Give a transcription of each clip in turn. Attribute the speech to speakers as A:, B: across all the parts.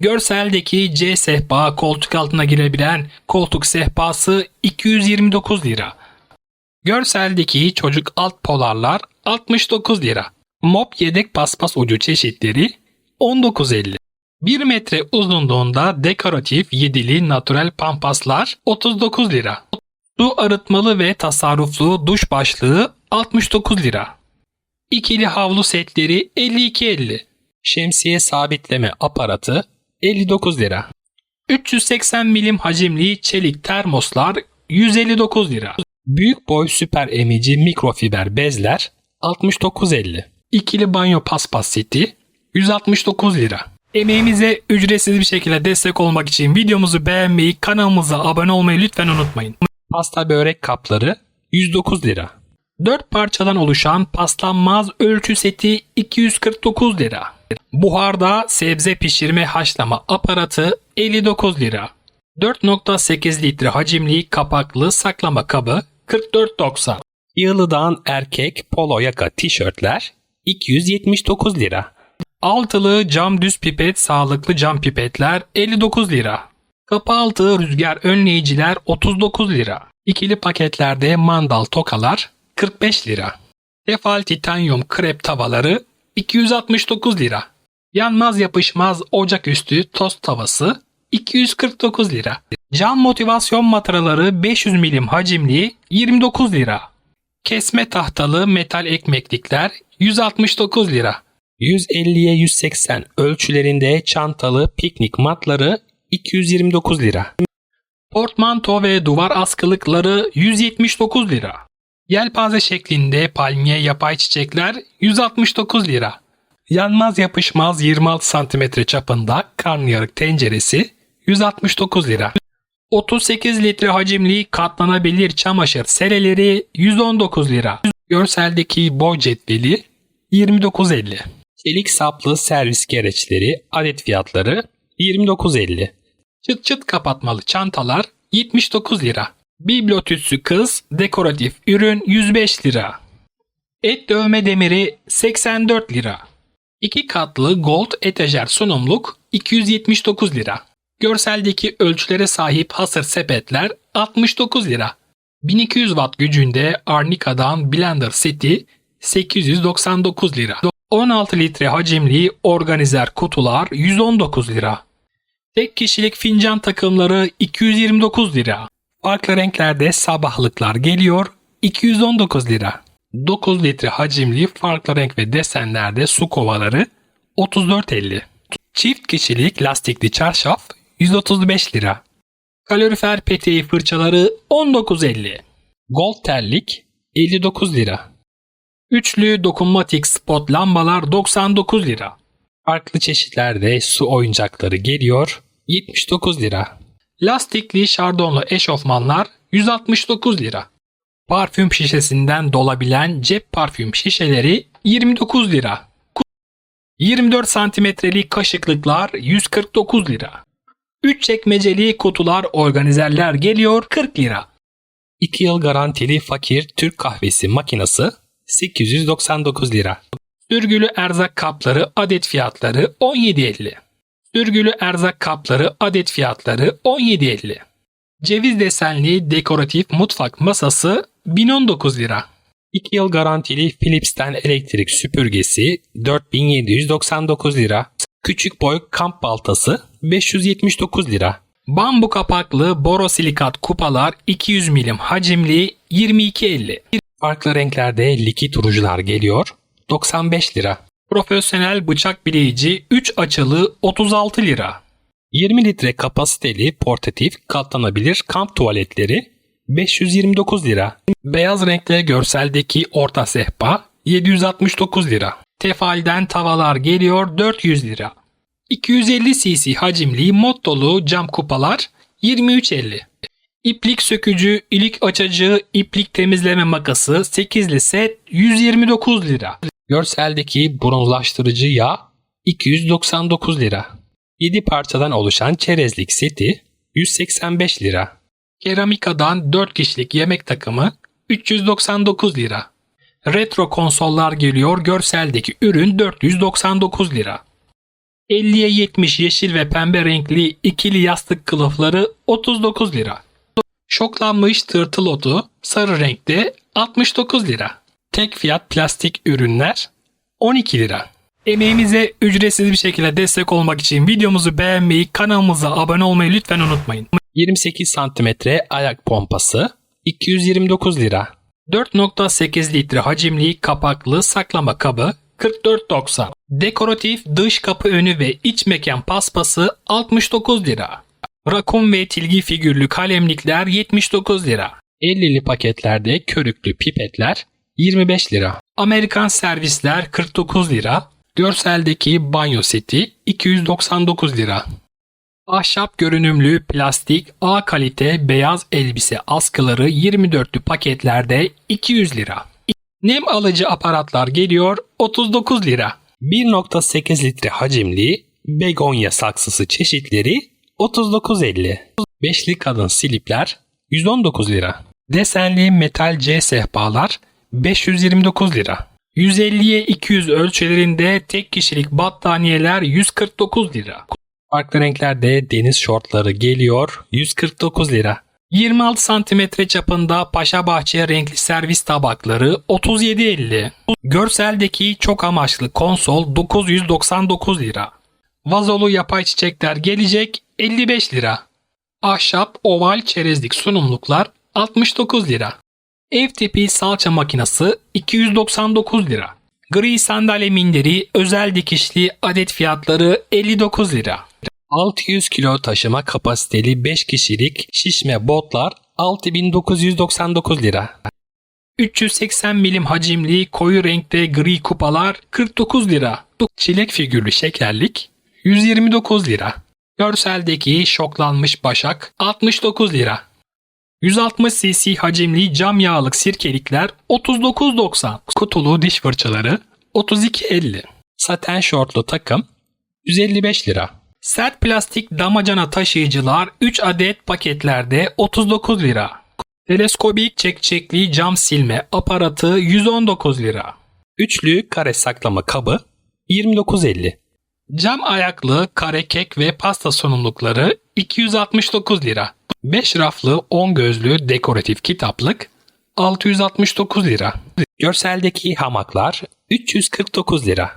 A: Görseldeki C sehpa koltuk altına girebilen koltuk sehpası 229 lira. Görseldeki çocuk alt polarlar 69 lira. Mop yedek paspas ucu çeşitleri 19.50. 1 metre uzunluğunda dekoratif yedili natural pampaslar 39 lira. Su arıtmalı ve tasarruflu duş başlığı 69 lira. İkili havlu setleri 52.50. Şemsiye sabitleme aparatı 59 lira. 380 milim hacimli çelik termoslar 159 lira. Büyük boy süper emici mikrofiber bezler 69.50. İkili banyo paspas seti 169 lira. Emeğimize ücretsiz bir şekilde destek olmak için videomuzu beğenmeyi, kanalımıza abone olmayı lütfen unutmayın. Pasta börek kapları 109 lira. 4 parçadan oluşan paslanmaz ölçü seti 249 lira. Buharda sebze pişirme haşlama aparatı 59 lira. 4.8 litre hacimli kapaklı saklama kabı 44.90. Yılıdan erkek polo yaka tişörtler 279 lira. Altılı cam düz pipet sağlıklı cam pipetler 59 lira. Kapı altı rüzgar önleyiciler 39 lira. İkili paketlerde mandal tokalar 45 lira. Tefal titanyum krep tavaları 269 lira. Yanmaz yapışmaz ocaküstü tost tavası 249 lira. Cam motivasyon mataraları 500 milim hacimli 29 lira. Kesme tahtalı metal ekmeklikler 169 lira. 150'ye 180 ölçülerinde çantalı piknik matları 229 lira. Portmanto ve duvar askılıkları 179 lira. Yelpaze şeklinde palmiye yapay çiçekler 169 lira. Yanmaz yapışmaz 26 cm çapında karnıyarık tenceresi 169 lira. 38 litre hacimli katlanabilir çamaşır sereleri 119 lira. Görseldeki boy cetveli 29.50. Çelik saplı servis gereçleri adet fiyatları 29.50. Çıt çıt kapatmalı çantalar 79 lira. Bibliotütsü kız dekoratif ürün 105 lira. Et dövme demiri 84 lira. 2 katlı gold etajer sunumluk 279 lira. Görseldeki ölçülere sahip hasır sepetler 69 lira. 1200 watt gücünde Arnica'dan blender seti 899 lira. 16 litre hacimli organizer kutular 119 lira. Tek kişilik fincan takımları 229 lira. Farklı renklerde sabahlıklar geliyor 219 lira. 9 litre hacimli farklı renk ve desenlerde su kovaları 34.50. Çift kişilik lastikli çarşaf 135 lira. Kalorifer peteği fırçaları 19.50. Gold terlik 59 lira. Üçlü dokunmatik spot lambalar 99 lira. Farklı çeşitlerde su oyuncakları geliyor 79 lira. Lastikli şardonlu eşofmanlar 169 lira. Parfüm şişesinden dolabilen cep parfüm şişeleri 29 lira. 24 santimetrelik kaşıklıklar 149 lira. 3 çekmeceli kutular organizerler geliyor 40 lira. 2 yıl garantili fakir Türk kahvesi makinesi 899 lira. Sürgülü erzak kapları adet fiyatları 17.50. Sürgülü erzak kapları adet fiyatları 17.50. Ceviz desenli dekoratif mutfak masası 1019 lira. 2 yıl garantili Philips'ten elektrik süpürgesi 4799 lira. Küçük boy kamp baltası 579 lira. Bambu kapaklı borosilikat kupalar 200 milim hacimli 22.50. Farklı renklerde likit rujular geliyor 95 lira. Profesyonel bıçak bileyici 3 açılı 36 lira. 20 litre kapasiteli portatif katlanabilir kamp tuvaletleri 529 lira. Beyaz renkli görseldeki orta sehpa 769 lira. Tefal'den tavalar geliyor 400 lira. 250 cc hacimli mod dolu cam kupalar 23.50. İplik sökücü, ilik açıcı, iplik temizleme makası 8'li set 129 lira. Görseldeki bronzlaştırıcı yağ 299 lira. 7 parçadan oluşan çerezlik seti 185 lira. Keramikadan 4 kişilik yemek takımı 399 lira. Retro konsollar geliyor görseldeki ürün 499 lira. 50'ye 70 yeşil ve pembe renkli ikili yastık kılıfları 39 lira. Şoklanmış tırtıl otu sarı renkte 69 lira. Tek fiyat plastik ürünler 12 lira. Emeğimize ücretsiz bir şekilde destek olmak için videomuzu beğenmeyi, kanalımıza abone olmayı lütfen unutmayın. 28 cm ayak pompası 229 lira. 4.8 litre hacimli kapaklı saklama kabı 44.90. Dekoratif dış kapı önü ve iç mekan paspası 69 lira. Rakun ve tilgi figürlü kalemlikler 79 lira. 50'li paketlerde körüklü pipetler 25 lira. Amerikan servisler 49 lira. Görseldeki banyo seti 299 lira. Ahşap görünümlü plastik A kalite beyaz elbise askıları 24'lü paketlerde 200 lira. Nem alıcı aparatlar geliyor 39 lira. 1.8 litre hacimli begonya saksısı çeşitleri 39.50. Beşli kadın silipler 119 lira. Desenli metal C sehpalar 529 lira. 150'ye 200 ölçülerinde tek kişilik battaniyeler 149 lira. Farklı renklerde deniz şortları geliyor 149 lira. 26 santimetre çapında Paşa Bahçe renkli servis tabakları 37.50. Görseldeki çok amaçlı konsol 999 lira. Vazolu yapay çiçekler gelecek 55 lira. Ahşap oval çerezlik sunumluklar 69 lira. Ev tipi salça makinesi 299 lira. Gri sandalye minderi özel dikişli adet fiyatları 59 lira. 600 kilo taşıma kapasiteli 5 kişilik şişme botlar 6999 lira. 380 milim hacimli koyu renkte gri kupalar 49 lira. Çilek figürlü şekerlik 129 lira. Görseldeki şoklanmış başak 69 lira. 160 cc hacimli cam yağlık sirkelikler 39.90. Kutulu diş fırçaları 32.50. Saten şortlu takım 155 lira. Sert plastik damacana taşıyıcılar 3 adet paketlerde 39 lira. Teleskobik çekçekli cam silme aparatı 119 lira. Üçlü kare saklama kabı 29.50. Cam ayaklı kare kek ve pasta sunumlukları 269 lira. 5 raflı 10 gözlü dekoratif kitaplık 669 lira. Görseldeki hamaklar 349 lira.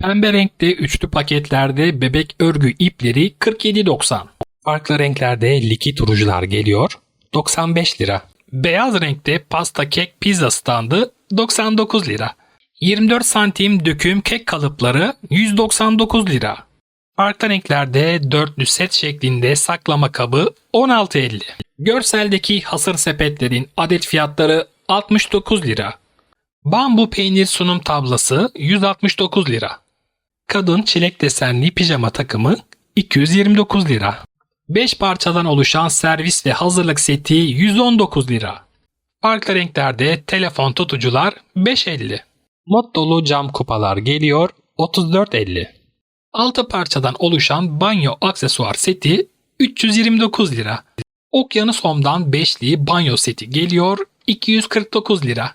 A: Pembe renkte üçlü paketlerde bebek örgü ipleri 47.90. Farklı renklerde likit rujular geliyor 95 lira. Beyaz renkte pasta kek pizza standı 99 lira. 24 santim döküm kek kalıpları 199 lira. Farklı renklerde dörtlü set şeklinde saklama kabı 16.50. Görseldeki hasır sepetlerin adet fiyatları 69 lira. Bambu peynir sunum tablası 169 lira. Kadın çilek desenli pijama takımı 229 lira. 5 parçadan oluşan servis ve hazırlık seti 119 lira. Farklı renklerde telefon tutucular 5.50. Mod dolu cam kupalar geliyor 34.50. 6 parçadan oluşan banyo aksesuar seti 329 lira. Okyanus Home'dan beşli banyo seti geliyor 249 lira.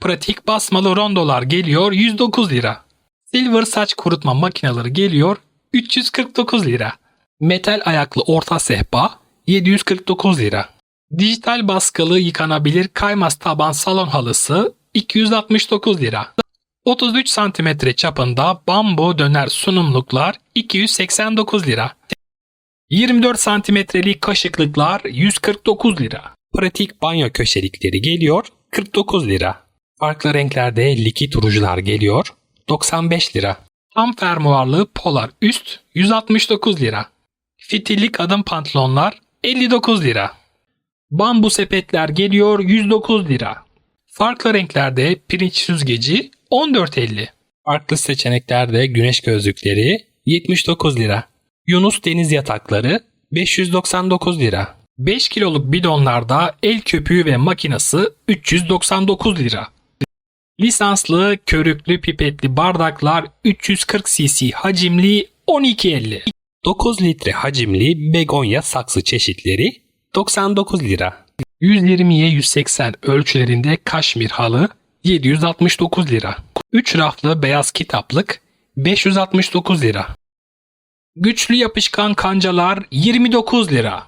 A: Pratik basmalı rondolar geliyor 109 lira. Silver saç kurutma makineleri geliyor 349 lira. Metal ayaklı orta sehpa 749 lira. Dijital baskılı yıkanabilir kaymaz taban salon halısı 269 lira. 33 santimetre çapında bambu döner sunumluklar 289 lira. 24 santimetrelik kaşıklıklar 149 lira. Pratik banyo köşelikleri geliyor 49 lira. Farklı renklerde likit rujular geliyor 95 lira. Tam fermuarlı polar üst 169 lira. Fitilli kadın pantolonlar 59 lira. Bambu sepetler geliyor 109 lira. Farklı renklerde pirinç süzgeci 14.50. Farklı seçeneklerde güneş gözlükleri 79 lira. Yunus deniz yatakları 599 lira. 5 kiloluk bidonlarda el köpüğü ve makinası 399 lira. Lisanslı körüklü pipetli bardaklar 340 cc hacimli 12.50. 9 litre hacimli begonya saksı çeşitleri 99 lira. 120'ye 180 ölçülerinde kaşmir halı 769 lira. 3 raflı beyaz kitaplık 569 lira. Güçlü yapışkan kancalar 29 lira.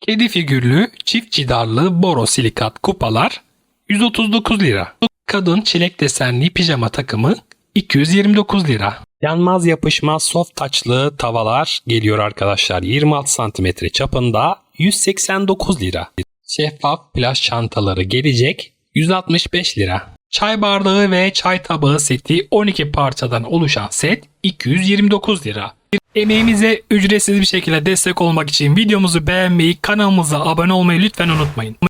A: Kedi figürlü çift cidarlı borosilikat kupalar 139 lira. Kadın çilek desenli pijama takımı 229 lira. Yanmaz yapışmaz soft taçlı tavalar geliyor arkadaşlar. 26 cm çapında 189 lira. Şeffaf plaj çantaları gelecek 165 lira. Çay bardağı ve çay tabağı seti 12 parçadan oluşan set 229 lira. Emeğimize ücretsiz bir şekilde destek olmak için videomuzu beğenmeyi, kanalımıza abone olmayı lütfen unutmayın.